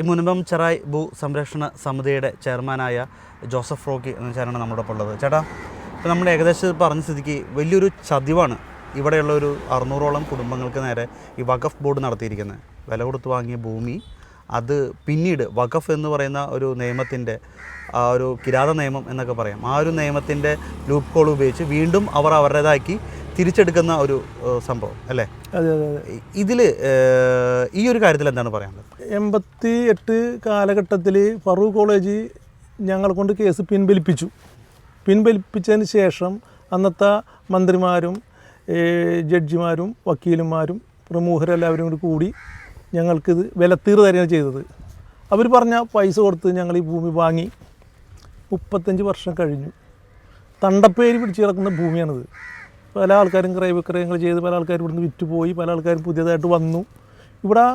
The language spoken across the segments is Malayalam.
ഈ മുൻപം ചെറായി ഭൂ സംരക്ഷണ സമിതിയുടെ ചെയർമാനായ ജോസഫ് റോക്കി എന്ന ചേട്ടനാണ് നമ്മുടെ ഒപ്പം ഉള്ളത്. ചേട്ടാ ഇപ്പം നമ്മൾ ഏകദേശം പറഞ്ഞ സ്ഥിതിക്ക് വലിയൊരു ചതിവാണ് ഇവിടെയുള്ള ഒരു അറുന്നൂറോളം കുടുംബങ്ങൾക്ക് നേരെ ഈ വഖഫ് ബോർഡ് നടത്തിയിരിക്കുന്നത്. വില കൊടുത്ത് വാങ്ങിയ ഭൂമി അത് പിന്നീട് വഖഫ് എന്ന് പറയുന്ന ഒരു നിയമത്തിന്റെ ആ ഒരു കിരാത നിയമം എന്നൊക്കെ പറയാം. ആ ഒരു നിയമത്തിന്റെ ലൂപ്പ് കോൾ ഉപയോഗിച്ച് വീണ്ടും അവർ അവരുടേതാക്കി തിരിച്ചെടുക്കുന്ന ഒരു സംഭവം അല്ലേ? അതെ അതെ അതെ. ഇതിൽ ഈ ഒരു കാര്യത്തിൽ എന്താണ് പറയാനുള്ളത്? എൺപത്തി എട്ട് കാലഘട്ടത്തിൽ ഫറൂഖ് കോളേജ് ഞങ്ങളെ കൊണ്ട് കേസ് പിൻവലിപ്പിച്ചു. പിൻവലിപ്പിച്ചതിന് ശേഷം അന്നത്തെ മന്ത്രിമാരും ജഡ്ജിമാരും വക്കീലന്മാരും പ്രമുഖരെല്ലാവരും കൂടി കൂടി ഞങ്ങൾക്കിത് വിലത്തീർ തരികയാണ് ചെയ്തത്. അവർ പറഞ്ഞ പൈസ കൊടുത്ത് ഞങ്ങൾ ഈ ഭൂമി വാങ്ങി. മുപ്പത്തഞ്ച് വർഷം കഴിഞ്ഞു. തണ്ടപ്പേര് പിടിച്ച് കിടക്കുന്ന ഭൂമിയാണിത്. പല ആൾക്കാരും ക്രയവിക്രയങ്ങൾ ചെയ്ത് പല ആൾക്കാരും ഇവിടുന്ന് വിറ്റുപോയി പല ആൾക്കാരും പുതിയതായിട്ട് വന്നു. ഇവിടെ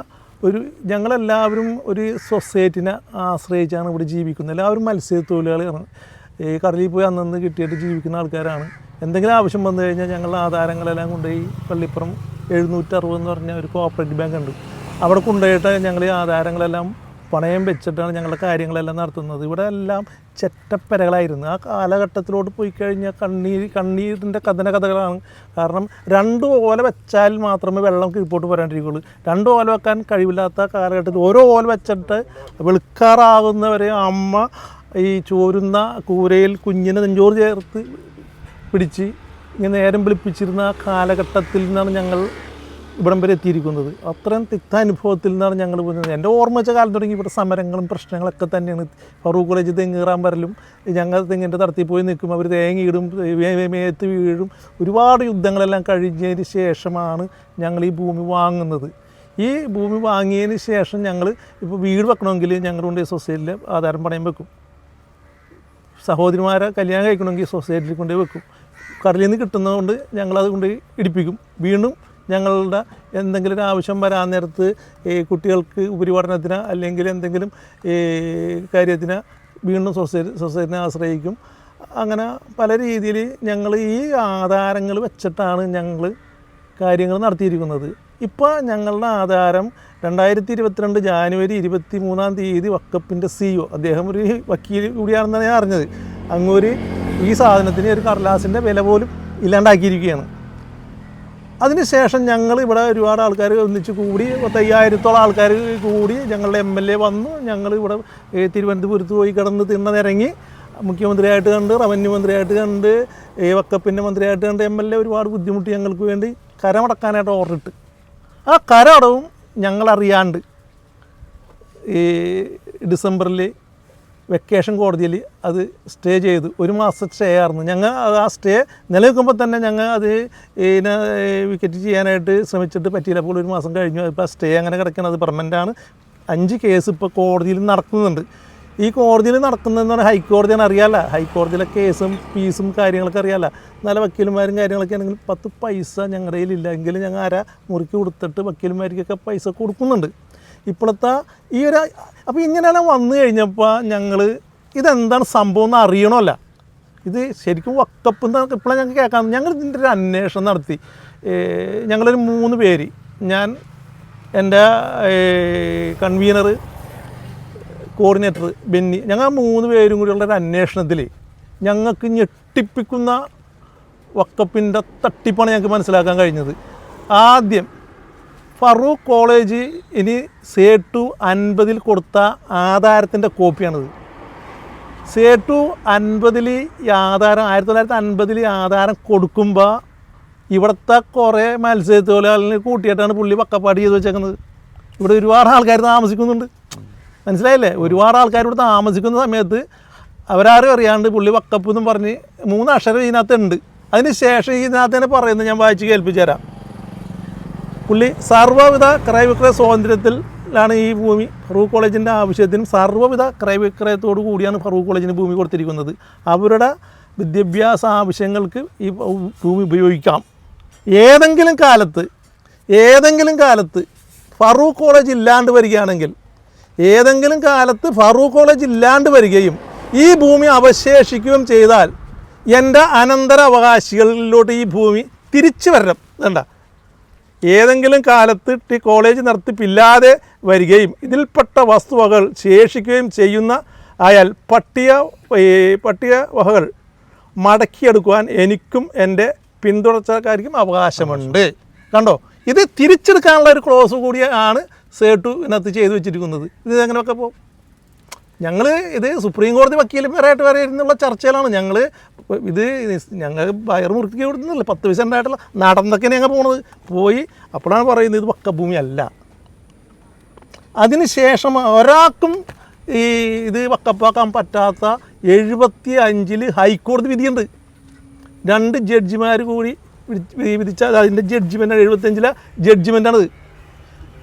ഒരു ഞങ്ങളെല്ലാവരും ഒരു സൊസൈറ്റിനെ ആശ്രയിച്ചാണ് ഇവിടെ ജീവിക്കുന്നത്. എല്ലാവരും മത്സ്യത്തൊഴിലാളികളാണ് ഈ കടലിൽ പോയി അന്നന്ന് കിട്ടിയിട്ട് ജീവിക്കുന്ന ആൾക്കാരാണ്. എന്തെങ്കിലും ആവശ്യം വന്നു കഴിഞ്ഞാൽ ഞങ്ങളുടെ ആധാരങ്ങളെല്ലാം കൊണ്ടുപോയി പള്ളിപ്പുറം എഴുന്നൂറ്ററുപത് എന്ന് പറഞ്ഞ ഒരു കോപ്പറേറ്റീവ് ബാങ്ക് ഉണ്ട് അവിടെ കൊണ്ടുപോയിട്ട് ഞങ്ങൾ ഈ ആധാരങ്ങളെല്ലാം പണയം വെച്ചിട്ടാണ് ഞങ്ങളുടെ കാര്യങ്ങളെല്ലാം നടത്തുന്നത്. ഇവിടെ എല്ലാം ചെറ്റപ്പരകളായിരുന്നു. ആ കാലഘട്ടത്തിലോട്ട് പോയി കഴിഞ്ഞാൽ കണ്ണീർ കണ്ണീരിന്റെ കഥന കഥകളാണ്. കാരണം രണ്ട് ഓല വെച്ചാൽ മാത്രമേ വെള്ളം കീഴ്പോട്ട് വരാണ്ടിരിക്കുകയുള്ളൂ രണ്ട് ഓല വെക്കാൻ കഴിവില്ലാത്ത കാലഘട്ടത്തിൽ ഓരോ ഓല വെച്ചിട്ട് വെളുക്കാറാകുന്നവരെ അമ്മ ഈ ചോരുന്ന കൂരയിൽ കുഞ്ഞിനെ നെഞ്ചോറ് ചേർത്ത് പിടിച്ച് ഇങ്ങനെ നേരം വിളിപ്പിച്ചിരുന്ന ആ കാലഘട്ടത്തിൽ നിന്നാണ് ഞങ്ങൾ ഇവിടം വരെ എത്തിയിരിക്കുന്നത്. അത്രയും തിക്ത അനുഭവത്തിൽ നിന്നാണ് ഞങ്ങൾ പോകുന്നത്. എന്റെ ഓർമ്മ വെച്ച കാലം തുടങ്ങി ഇവിടെ സമരങ്ങളും പ്രശ്നങ്ങളൊക്കെ തന്നെയാണ്. ഫറൂഖ് കോളേജ് തെങ്ങ് കയറാൻ വരലും ഞങ്ങൾ തെങ്ങിന്റെ തടത്തിൽ പോയി നിൽക്കും അവർ തേങ്ങയിടും മേത്ത് വീഴും. ഒരുപാട് യുദ്ധങ്ങളെല്ലാം കഴിഞ്ഞതിന് ശേഷമാണ് ഞങ്ങൾ ഈ ഭൂമി വാങ്ങുന്നത്. ഈ ഭൂമി വാങ്ങിയതിന് ശേഷം ഞങ്ങൾ ഇപ്പോൾ വീട് വെക്കണമെങ്കിൽ ഞങ്ങളുടെ സൊസൈറ്റിയിൽ ആധാരം പണയം വെക്കും. സഹോദരിമാരെ കല്യാണം കഴിക്കണമെങ്കിൽ സൊസൈറ്റിയിൽ കൊണ്ടുപോയി വെക്കും. കടലിൽ നിന്ന് കിട്ടുന്നതുകൊണ്ട് ഞങ്ങളത് കൊണ്ട് ഇടിപ്പിക്കും. വീണ്ടും ഞങ്ങളുടെ എന്തെങ്കിലും ഒരു ആവശ്യം വരാൻ നേരത്ത് ഈ കുട്ടികൾക്ക് ഉപരിപഠനത്തിന് അല്ലെങ്കിൽ എന്തെങ്കിലും ഈ കാര്യത്തിന് വീണ്ടും സൊസൈറ്റി സൊസൈറ്റിനെ ആശ്രയിക്കും. അങ്ങനെ പല രീതിയിൽ ഞങ്ങൾ ഈ ആധാരങ്ങൾ വെച്ചിട്ടാണ് ഞങ്ങൾ കാര്യങ്ങൾ നടത്തിയിരിക്കുന്നത്. ഇപ്പോൾ ഞങ്ങളുടെ ആധാരം രണ്ടായിരത്തി ഇരുപത്തിരണ്ട് ജാനുവരി ഇരുപത്തി മൂന്നാം തീയതി വക്കപ്പിന്റെ സിഇഒ അദ്ദേഹം ഒരു വക്കീൽ കൂടിയാണെന്നാണ് ഞാൻ അറിഞ്ഞത്. അങ്ങൊരു ഈ സാധനത്തിന് ഒരു കടലാസിന്റെ വില പോലും ഇല്ലാണ്ടാക്കിയിരിക്കുകയാണ്. അതിനുശേഷം ഞങ്ങൾ ഇവിടെ ഒരുപാട് ആൾക്കാർ ഒന്നിച്ച് കൂടി പത്തയ്യായിരത്തോളം ആൾക്കാർ കൂടി ഞങ്ങളുടെ എം എൽ എ വന്നു. ഞങ്ങൾ ഇവിടെ തിരുവനന്തപുരത്ത് പോയി കിടന്ന് തിണ്ണനിറങ്ങി മുഖ്യമന്ത്രിയായിട്ട് കണ്ട് റവന്യൂ മന്ത്രിയായിട്ട് കണ്ട് വക്കപ്പിന്റെ മന്ത്രിയായിട്ട് കണ്ട് എം എൽ എ ഒരുപാട് ബുദ്ധിമുട്ടി ഞങ്ങൾക്ക് വേണ്ടി കരമടക്കാനായിട്ട് ഓർഡർ ഇട്ട്. ആ കരമടവും ഞങ്ങളറിയാണ്ട് ഈ ഡിസംബറിൽ വെക്കേഷൻ കോടതിയിൽ അത് സ്റ്റേ ചെയ്തു. ഒരു മാസം സ്റ്റേ ആയിരുന്നു. ഞങ്ങൾ ആ സ്റ്റേ നിലനിൽക്കുമ്പോൾ തന്നെ ഞങ്ങൾ അത് ഇതിനെ വിക്കറ്റ് ചെയ്യാനായിട്ട് ശ്രമിച്ചിട്ട് പറ്റിയില്ല. അപ്പോൾ ഒരു മാസം കഴിഞ്ഞു. ഇപ്പോൾ സ്റ്റേ അങ്ങനെ കിടക്കുന്നത് പെർമനന്റാണ് അഞ്ച് കേസ് ഇപ്പോൾ കോടതിയിൽ നടക്കുന്നുണ്ട്. ഈ കോടതിയിൽ നടക്കുന്നതെന്ന് പറഞ്ഞാൽ ഹൈക്കോടതിയാണ് അറിയാമല്ല ഹൈക്കോടതിയിലെ കേസും ഫീസും കാര്യങ്ങളൊക്കെ അറിയാമല്ല നല്ല വക്കീലുമാരും കാര്യങ്ങളൊക്കെ ആണെങ്കിൽ പത്ത് പൈസ ഞങ്ങളുടെ കയ്യിലില്ല. എങ്കിലും ഞങ്ങൾ ആരാ? മുറുക്കി കൊടുത്തിട്ട് വക്കീലുമാർക്കൊക്കെ പൈസ കൊടുക്കുന്നുണ്ട്. ഇപ്പോഴത്തെ ഈ ഒരു അപ്പോൾ ഇങ്ങനെയെല്ലാം വന്നു കഴിഞ്ഞപ്പോൾ ഞങ്ങൾ ഇതെന്താണ് സംഭവം എന്ന് അറിയണമല്ല. ഇത് ശരിക്കും വക്കപ്പ് എന്നൊക്കെ ഇപ്പോഴാണ് ഞങ്ങൾക്ക് കേൾക്കാം ഞങ്ങൾ ഇതിന്റെ ഒരു അന്വേഷണം നടത്തി. ഞങ്ങളൊരു മൂന്ന് പേര്. ഞാൻ എന്റെ കൺവീനർ കോർഡിനേറ്റർ ബെന്നി ഞങ്ങൾ മൂന്ന് പേരും കൂടിയുള്ള ഒരു അന്വേഷണത്തിൽ ഞങ്ങൾക്ക് ഞെട്ടിപ്പിക്കുന്ന വക്കപ്പിന്റെ തട്ടിപ്പാണ് ഞങ്ങൾക്ക് മനസ്സിലാക്കാൻ കഴിഞ്ഞത്. ആദ്യം ഫറൂഖ് കോളേജ് ഇനി സേ ടു അൻപതിൽ കൊടുത്ത ആധാരത്തിന്റെ കോപ്പിയാണിത്. സേ ടു അൻപതിൽ ഈ ആധാരം ആയിരത്തി തൊള്ളായിരത്തി അൻപതിൽ ആധാരം കൊടുക്കുമ്പോൾ ഇവിടുത്തെ കുറേ മത്സ്യത്തൊഴിലാളിനെ കൂട്ടിയിട്ടാണ് പുള്ളി പക്കപ്പാട് ചെയ്ത് വെച്ചേക്കുന്നത്. ഇവിടെ ഒരുപാട് ആൾക്കാർ താമസിക്കുന്നുണ്ട്. മനസ്സിലായില്ലേ? ഒരുപാട് ആൾക്കാർ ഇവിടെ താമസിക്കുന്ന സമയത്ത് അവരാരും അറിയാണ്ട് പുള്ളി വക്കപ്പ് എന്നും പറഞ്ഞ് മൂന്ന് അക്ഷരം ഇതിനകത്ത് ഉണ്ട് അതിന് ശേഷം ഇതിനകത്ത് തന്നെ പറയുന്നത് ഞാൻ വായിച്ച് കേൾപ്പിച്ചു തരാം പുള്ളി സർവവിധ ക്രയവിക്രയ സ്വാതന്ത്ര്യത്തിലാണ് ഈ ഭൂമി ഫറൂഖ് കോളേജിന്റെ ആവശ്യത്തിനും സർവവിധ ക്രയവിക്രയത്തോടു കൂടിയാണ് ഫറൂഖ് കോളേജിന് ഭൂമി കൊടുത്തിരിക്കുന്നത്. അവരുടെ വിദ്യാഭ്യാസ ആവശ്യങ്ങൾക്ക് ഈ ഭൂമി ഉപയോഗിക്കാം. ഏതെങ്കിലും കാലത്ത് ഏതെങ്കിലും കാലത്ത് ഫറൂഖ് കോളേജ് ഇല്ലാണ്ട് വരികയാണെങ്കിൽ ഏതെങ്കിലും കാലത്ത് ഫറൂഖ് കോളേജ് ഇല്ലാണ്ട് വരികയും ഈ ഭൂമി അവശേഷിക്കുകയും ചെയ്താൽ എന്റെ അനന്തര അവകാശികളിലോട്ട് ഈ ഭൂമി തിരിച്ചു വരണം. വേണ്ട. ഏതെങ്കിലും കാലത്ത് ടി കോളേജ് നടത്തിപ്പില്ലാതെ വരികയും ഇതിൽപ്പെട്ട വസ്തുവകൾ ശേഷിക്കുകയും ചെയ്യുന്ന ആയാൽ പട്ടിക പട്ടിക വകകൾ മടക്കിയെടുക്കുവാൻ എനിക്കും എന്റെ പിന്തുടർച്ചക്കാർക്കും അവകാശമുണ്ട്. കണ്ടോ? ഇത് തിരിച്ചെടുക്കാനുള്ള ഒരു ക്ലോസ് കൂടിയാണ് സേട്ടു ഇതിനകത്ത് ചെയ്തു വെച്ചിരിക്കുന്നത്. ഇത് എങ്ങനെയൊക്കെ പോകും ഞങ്ങൾ ഇത് സുപ്രീം കോടതി വക്കീലന്മാരായിട്ട് വരെ ഇരുന്നുള്ള ചർച്ചയിലാണ്. ഞങ്ങൾ ഇത് ഞങ്ങൾ വയർ മുറുക്കി കൊടുക്കുന്നില്ല. പത്ത് പൈസ ഉണ്ടായിട്ടുള്ള നടന്നൊക്കെ ഞങ്ങൾ പോണത്. പോയി അപ്പോഴാണ് പറയുന്നത് ഇത് വക്കഭൂമി അല്ല അതിനുശേഷം ഒരാൾക്കും ഈ ഇത് വക്കപ്പാക്കാൻ പറ്റാത്ത എഴുപത്തി അഞ്ചിൽ ഹൈക്കോടതി വിധിയുണ്ട്. രണ്ട് ജഡ്ജിമാർ കൂടി വിധി- വിധിച്ച അതിന്റെ ജഡ്ജിമെന്റ് എഴുപത്തഞ്ചിലെ ജഡ്ജിമെന്റാണിത്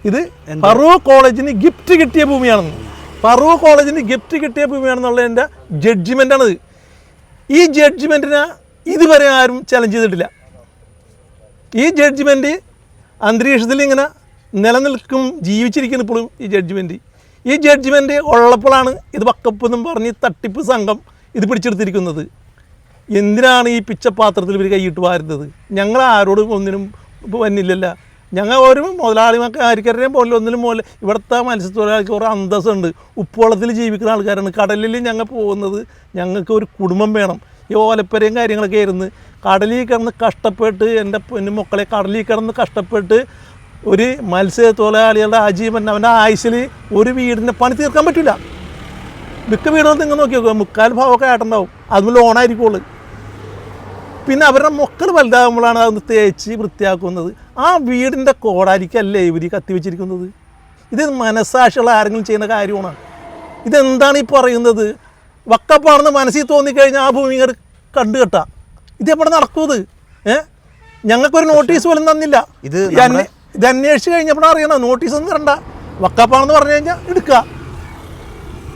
ഇത് ഫറൂഖ് കോളേജിന് ഗിഫ്റ്റ് കിട്ടിയ ഭൂമിയാണെന്ന്. ഫറൂഖ് കോളേജിന് ഗിഫ്റ്റ് കിട്ടിയ ഭൂമിയാണെന്നുള്ളതിന്റെ ജഡ്ജിമെന്റാണിത് ഈ ജഡ്ജിമെന്റിനെ ഇതുവരെ ആരും ചലഞ്ച് ചെയ്തിട്ടില്ല. ഈ ജഡ്ജിമെന്റ് അന്തരീക്ഷത്തിൽ ഇങ്ങനെ നിലനിൽക്കും ജീവിച്ചിരിക്കുന്നു ഇപ്പോഴും ഈ ജഡ്ജിമെന്റ് ഈ ജഡ്ജിമെന്റ് ഉള്ളപ്പോഴാണ് ഇത് വക്കപ്പ് എന്നും പറഞ്ഞ് തട്ടിപ്പ് സംഘം ഇത് പിടിച്ചെടുത്തിരിക്കുന്നത്. എന്തിനാണ് ഈ പിച്ചപാത്രത്തിൽ ഇവർ കൈയിട്ട് വാരുന്നത്? ഞങ്ങൾ ആരോടും ഒന്നിനും വന്നില്ലല്ല. ഞങ്ങൾ ഒരു മുതലാളിമാർക്ക് ആർക്കരുടെയും പോലെ ഒന്നിലും പോലെ ഇവിടുത്തെ മത്സ്യത്തൊഴിലാളിക്ക് കുറേ അന്തസ്സുണ്ട്. ഉപ്പുവളത്തിൽ ജീവിക്കുന്ന ആൾക്കാരാണ്. കടലിൽ ഞങ്ങൾ പോകുന്നത് ഞങ്ങൾക്ക് ഒരു കുടുംബം വേണം. ഈ ഓലപ്പരയും കാര്യങ്ങളൊക്കെ ആയിരുന്നു. കടലിൽ കിടന്ന് കഷ്ടപ്പെട്ട് എന്റെ പൊന്നു മക്കളെ കടലിൽ കിടന്ന് കഷ്ടപ്പെട്ട് ഒരു മത്സ്യത്തൊഴിലാളികളുടെ ആജീവൻ അവന്റെ ആയുസിൽ ഒരു വീടിന്റെ പണി തീർക്കാൻ പറ്റില്ല. മിക്ക വീടുകളും നിങ്ങൾ നോക്കി നോക്കുക മുക്കാൽ ഭാവമൊക്കെ ആയിട്ടുണ്ടാവും. അതും ലോണായിരിക്കുള്ളൂ പിന്നെ അവരുടെ മക്കൾ വലുതാകുമ്പോഴാണ് അതൊന്ന് തേച്ച് വൃത്തിയാക്കുന്നത്. ആ വീടിന്റെ കോടാരിക്കല്ലേ ഇവർ കത്തിവെച്ചിരിക്കുന്നത് ഇത് മനസ്സാക്ഷിയുള്ള ആരെങ്കിലും ചെയ്യുന്ന കാര്യമാണ്? ഇതെന്താണ് ഈ പറയുന്നത്? വക്കപ്പാണെന്ന് മനസ്സിൽ തോന്നിക്കഴിഞ്ഞാൽ ആ ഭൂമി ഇങ്ങോട്ട് കണ്ടുകെട്ടാ ഇത് എവിടെ നടക്കുന്നത് ഏ? ഞങ്ങൾക്കൊരു നോട്ടീസ് പോലും തന്നില്ല. ഇത് ഇത് അന്വേ- ഇത് അന്വേഷിച്ച് കഴിഞ്ഞപ്പോഴാണ് അറിയണം നോട്ടീസ് ഒന്നും തരണ്ട. വക്കപ്പാണെന്ന് പറഞ്ഞു കഴിഞ്ഞാൽ എടുക്കുക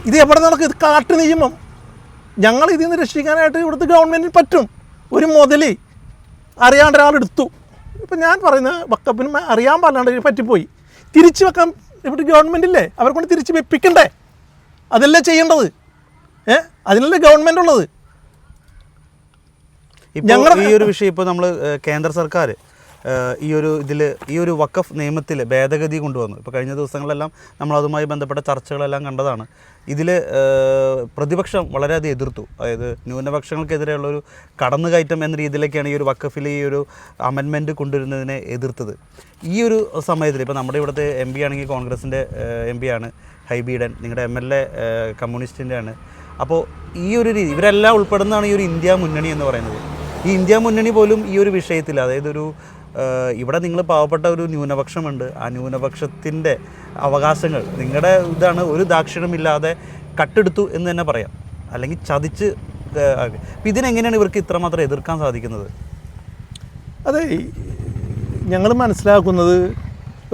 ഇത് എവിടെ നടക്കും? ഇത് കാട്ടു നിയമം. ഞങ്ങൾ ഇതിൽ നിന്ന് രക്ഷിക്കാനായിട്ട് ഇവിടുത്തെ ഗവൺമെന്റിന് പറ്റും. ഒരു മുതൽ അറിയാണ്ട് ഒരാൾ എടുത്തു. ഇപ്പം ഞാൻ പറയുന്നത് വക്കപ്പിന് അറിയാൻ പാടില്ലാണ്ട് പറ്റിപ്പോയി. തിരിച്ചു വെക്കാൻ ഇവിടെ ഗവൺമെന്റ് ഇല്ലേ? അവരെ കൊണ്ട് തിരിച്ച് വെപ്പിക്കണ്ടേ? അതല്ലേ ചെയ്യേണ്ടത്? ഏ? അതിനല്ലേ ഗവൺമെന്റ് ഉള്ളത്? ഞങ്ങളുടെ- ഈ ഒരു വിഷയം ഇപ്പോൾ നമ്മൾ കേന്ദ്ര സർക്കാർ ഈ ഒരു ഇതിൽ ഈ ഒരു വക്കഫ് നിയമത്തിൽ ഭേദഗതി കൊണ്ടുവന്നു. ഇപ്പോൾ കഴിഞ്ഞ ദിവസങ്ങളെല്ലാം നമ്മൾ അതുമായി ബന്ധപ്പെട്ട ചർച്ചകളെല്ലാം കണ്ടതാണ്. ഇതിൽ പ്രതിപക്ഷം വളരെയധികം എതിർത്തു. അതായത് ന്യൂനപക്ഷങ്ങൾക്കെതിരെയുള്ള ഒരു കടന്നുകയറ്റം എന്ന രീതിയിലേക്കാണ് ഈ ഒരു വഖഫിൽ ഈ ഒരു അമെൻമെന്റ് കൊണ്ടുവരുന്നതിനെ എതിർത്തത്. ഈ ഒരു സമയത്തിൽ ഇപ്പോൾ നമ്മുടെ ഇവിടുത്തെ എം പി ആണെങ്കിൽ കോൺഗ്രസിന്റെ എം പി ആണ് ഹൈബീഡൻ നിങ്ങളുടെ എം എൽ എ കമ്മ്യൂണിസ്റ്റിന്റെ ആണ് അപ്പോൾ ഈ ഒരു രീതി ഇവരെല്ലാം ഉൾപ്പെടുന്നതാണ് ഈ ഒരു ഇന്ത്യ മുന്നണി എന്ന് പറയുന്നത്. ഈ ഇന്ത്യ മുന്നണി പോലും ഈ ഒരു വിഷയത്തിൽ അതായത് ഒരു ഇവിടെ നിങ്ങൾ പാവപ്പെട്ട ഒരു ന്യൂനപക്ഷമുണ്ട്. ആ ന്യൂനപക്ഷത്തിന്റെ അവകാശങ്ങൾ നിങ്ങളുടെ ഇതാണ് ഒരു ദാക്ഷിണ്യമില്ലാതെ കട്ടെടുത്തു എന്ന് തന്നെ പറയാം. അല്ലെങ്കിൽ ചതിച്ച് അപ്പം ഇതിനെങ്ങനെയാണ് ഇവർക്ക് ഇത്രമാത്രം എതിർക്കാൻ സാധിക്കുന്നത്? അതെ ഞങ്ങൾ മനസ്സിലാക്കുന്നത്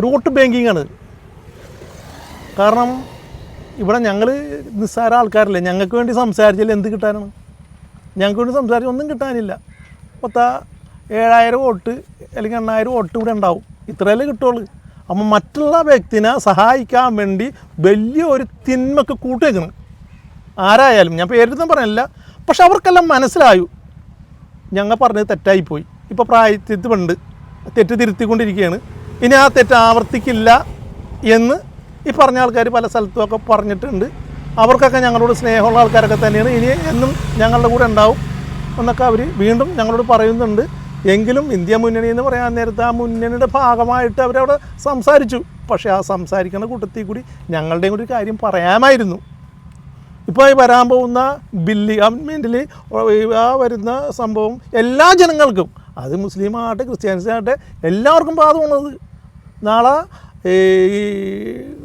വോട്ട് ബാങ്കിങ് ആണ്. കാരണം ഇവിടെ ഞങ്ങൾ നിസ്സാര ആൾക്കാരല്ലേ. ഞങ്ങൾക്ക് വേണ്ടി സംസാരിച്ചാൽ എന്ത് കിട്ടാനാണ്? ഞങ്ങൾക്ക് വേണ്ടി സംസാരിച്ചാൽ ഒന്നും കിട്ടാനില്ല. പത്ത ഏഴായിരം വോട്ട് അല്ലെങ്കിൽ എണ്ണായിരം വോട്ട് ഇവിടെ ഉണ്ടാവും. ഇത്രയല്ലേ കിട്ടുള്ളൂ. അപ്പം മറ്റുള്ള വ്യക്തിനെ സഹായിക്കാൻ വേണ്ടി വലിയ ഒരു തിന്മക്ക് കൂട്ടുവെക്കണം. ആരായാലും ഞാൻ പേരെടുത്തും പറഞ്ഞില്ല. പക്ഷെ അവർക്കെല്ലാം മനസ്സിലായു. ഞങ്ങൾ പറഞ്ഞത് തെറ്റായിപ്പോയി. ഇപ്പോൾ പ്രായത്തിലുണ്ട് തെറ്റ് തിരുത്തിക്കൊണ്ടിരിക്കുകയാണ് ഇനി ആ തെറ്റ് ആവർത്തിക്കില്ല എന്ന് ഈ പറഞ്ഞ ആൾക്കാർ പല സ്ഥലത്തുമൊക്കെ പറഞ്ഞിട്ടുണ്ട്. അവർക്കൊക്കെ ഞങ്ങളോട് സ്നേഹമുള്ള ആൾക്കാരൊക്കെ തന്നെയാണ്. ഇനി എന്നും ഞങ്ങളുടെ കൂടെ ഉണ്ടാവും എന്നൊക്കെ അവർ വീണ്ടും ഞങ്ങളോട് പറയുന്നുണ്ട്. എങ്കിലും ഇന്ത്യ മുന്നണി എന്ന് പറയാൻ നേരത്തെ ആ മുന്നണിയുടെ ഭാഗമായിട്ട് അവരവിടെ സംസാരിച്ചു. പക്ഷേ ആ സംസാരിക്കുന്ന കൂട്ടത്തിൽ കൂടി ഞങ്ങളുടെയും കൂടി കാര്യം പറയാമായിരുന്നു. ഇപ്പോൾ ഈ വരാൻ പോകുന്ന ബില്ല് ഗവൺമെന്റിൽ ആ വരുന്ന സംഭവം എല്ലാ ജനങ്ങൾക്കും അത് മുസ്ലിം ആകട്ടെ ക്രിസ്ത്യാനിസ് ആകട്ടെ എല്ലാവർക്കും ബാധമുള്ളത് നാളെ ഈ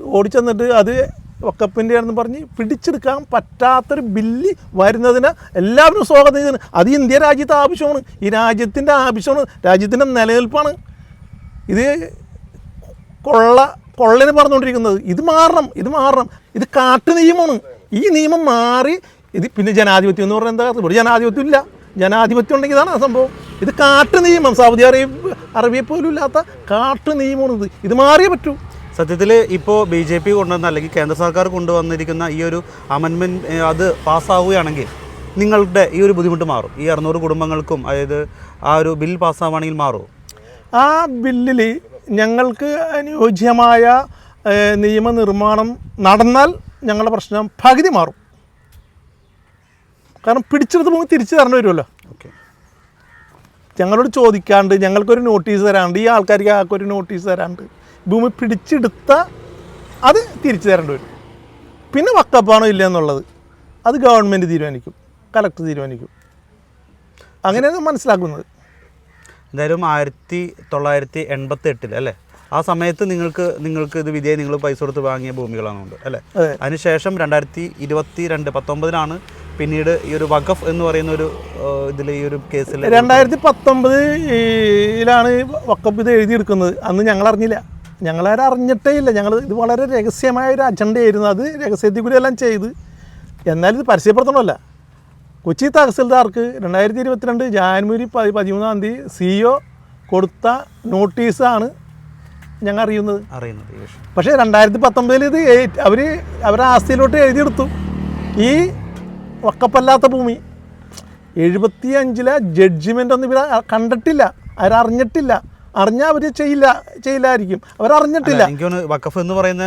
ഓടിച്ചെന്നിട്ട് അത് വക്കപ്പിന്റെ ആണെന്ന് പറഞ്ഞ് പിടിച്ചെടുക്കാൻ പറ്റാത്തൊരു ബില്ല് വരുന്നതിന് എല്ലാവരും സ്വാഗതം ചെയ്യുന്നു. അത് ഇന്ത്യ രാജ്യത്തെ ആവശ്യമാണ്. ഈ രാജ്യത്തിന്റെ ആവശ്യമാണ്. രാജ്യത്തിന്റെ നിലനിൽപ്പാണ്. ഇത് കൊള്ള കൊള്ളന് പറഞ്ഞുകൊണ്ടിരിക്കുന്നത്. ഇത് മാറണം. ഇത് മാറണം. ഇത് കാട്ടു നിയമമാണ്. ഈ നിയമം മാറി ഇത് പിന്നെ ജനാധിപത്യം എന്ന് പറഞ്ഞാൽ എന്താ? ഇവിടെ ജനാധിപത്യം ഇല്ല. ജനാധിപത്യം ഉണ്ടെങ്കിൽ ഇതാണ് സംഭവം. ഇത് കാട്ടു നിയമം. സൗദി അറേബ്യ അറേബ്യ പോലും ഇല്ലാത്ത കാട്ടു നിയമമാണ് ഇത്. ഇത് മാറിയേ പറ്റൂ. സത്യത്തിൽ ഇപ്പോൾ ബി ജെ പി കൊണ്ടുവന്ന അല്ലെങ്കിൽ കേന്ദ്ര സർക്കാർ കൊണ്ടുവന്നിരിക്കുന്ന ഈ ഒരു അമെൻമെന്റ് അത് പാസ്സാവുകയാണെങ്കിൽ നിങ്ങളുടെ ഈ ഒരു ബുദ്ധിമുട്ട് മാറും. ഈ അറുന്നൂറ് കുടുംബങ്ങൾക്കും അതായത് ആ ഒരു ബിൽ പാസ്സാവുകയാണെങ്കിൽ മാറും ആ ബില്ലിൽ ഞങ്ങൾക്ക് അനുയോജ്യമായ നിയമനിർമ്മാണം നടന്നാൽ ഞങ്ങളുടെ പ്രശ്നം പകുതി മാറും. കാരണം പിടിച്ചെടുത്ത് പോകുമ്പോൾ തിരിച്ചു തരേണ്ടി വരുമല്ലോ. ഓക്കെ. ഞങ്ങളോട് ചോദിക്കാണ്ട് ഞങ്ങൾക്കൊരു നോട്ടീസ് തരാണ്ട് ഈ ആൾക്കാർക്ക് ആൾക്കൊരു നോട്ടീസ് തരാണ്ട് ഭൂമി പിടിച്ചെടുത്ത അത് തിരിച്ചു തരേണ്ടി വരും. പിന്നെ വക്കപ്പാണോ ഇല്ല എന്നുള്ളത് അത് ഗവൺമെന്റ് തീരുമാനിക്കും കലക്ടർ തീരുമാനിക്കും. അങ്ങനെയാണ് മനസ്സിലാക്കുന്നത്. എന്തായാലും ആയിരത്തി തൊള്ളായിരത്തി എൺപത്തി എട്ടിൽ അല്ലേ? ആ സമയത്ത് നിങ്ങൾക്ക് നിങ്ങൾക്ക് ഇത് വിധേയ നിങ്ങൾ പൈസ കൊടുത്ത് വാങ്ങിയ ഭൂമികളാണുണ്ട് അല്ലേ? അതിനുശേഷം രണ്ടായിരത്തി ഇരുപത്തി രണ്ട് പത്തൊമ്പതിലാണ് പിന്നീട് ഈ ഒരു വഖഫ് എന്ന് പറയുന്ന ഒരു ഇതിൽ ഈ ഒരു കേസിൽ രണ്ടായിരത്തി പത്തൊമ്പതിലാണ് വഖഫ് ഇത് എഴുതിയെടുക്കുന്നത്. അന്ന് ഞങ്ങൾ അറിഞ്ഞില്ല. ഞങ്ങളാരും അറിഞ്ഞിട്ടേ ഇല്ല ഞങ്ങൾ ഇത് വളരെ രഹസ്യമായ ഒരു അജണ്ടയായിരുന്നു. അത് രഹസ്യത്തിൽ കൂടി എല്ലാം ചെയ്ത്. എന്നാലും ഇത് പരസ്യപ്പെടുത്തണമല്ല കൊച്ചി തഹസിൽദാർക്ക് രണ്ടായിരത്തി ഇരുപത്തിരണ്ട് ജാനുവരി പതി പതിമൂന്നാം തീയതി സി ഒ കൊടുത്ത നോട്ടീസാണ് ഞങ്ങൾ അറിയുന്നത് അറിയുന്നത് പക്ഷേ രണ്ടായിരത്തി പത്തൊമ്പതിൽ ഇത് അവർ അവരുടെ ആസ്തിയിലോട്ട് എഴുതിയെടുത്തു. ഈ വക്കപ്പല്ലാത്ത ഭൂമി. എഴുപത്തി അഞ്ചിലെ ജഡ്ജിമെന്റ് ഒന്നും ഇവർ കണ്ടിട്ടില്ല. അവരറിഞ്ഞിട്ടില്ല. അറിഞ്ഞാൽ അവർ ചെയ്യില്ല ചെയ്യില്ലായിരിക്കും. അവരറിഞ്ഞിട്ടില്ല. എനിക്ക് വക്കഫ് വഖഫ് എന്ന് പറയുന്ന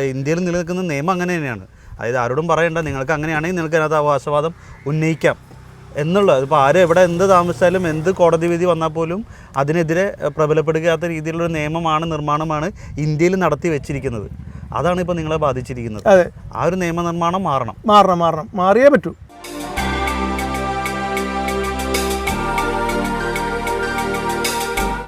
ഇന്ത്യയിൽ നിലനിൽക്കുന്ന നിയമം അങ്ങനെ തന്നെയാണ്. അതായത് ആരോടും പറയണ്ട നിങ്ങൾക്ക് അങ്ങനെയാണെങ്കിൽ നിങ്ങൾക്ക് അതിനകത്ത് അവകാശവാദം ഉന്നയിക്കാം എന്നുള്ളത് ഇപ്പോൾ ആരും എവിടെ എന്ത് താമസിച്ചാലും എന്ത് കോടതി വിധി വന്നാൽ പോലും അതിനെതിരെ പ്രബലപ്പെടുകാത്ത പ്രബലപ്പെടുകയാത്ത രീതിയിലുള്ള നിയമമാണ് നിർമ്മാണമാണ് ഇന്ത്യയിൽ നടത്തി വെച്ചിരിക്കുന്നത്. അതാണ് ഇപ്പോൾ നിങ്ങളെ ബാധിച്ചിരിക്കുന്നത്. അതെ. ആ ഒരു നിയമനിർമ്മാണം മാറണം. മാറണം മാറണം. മാറിയേ പറ്റൂ.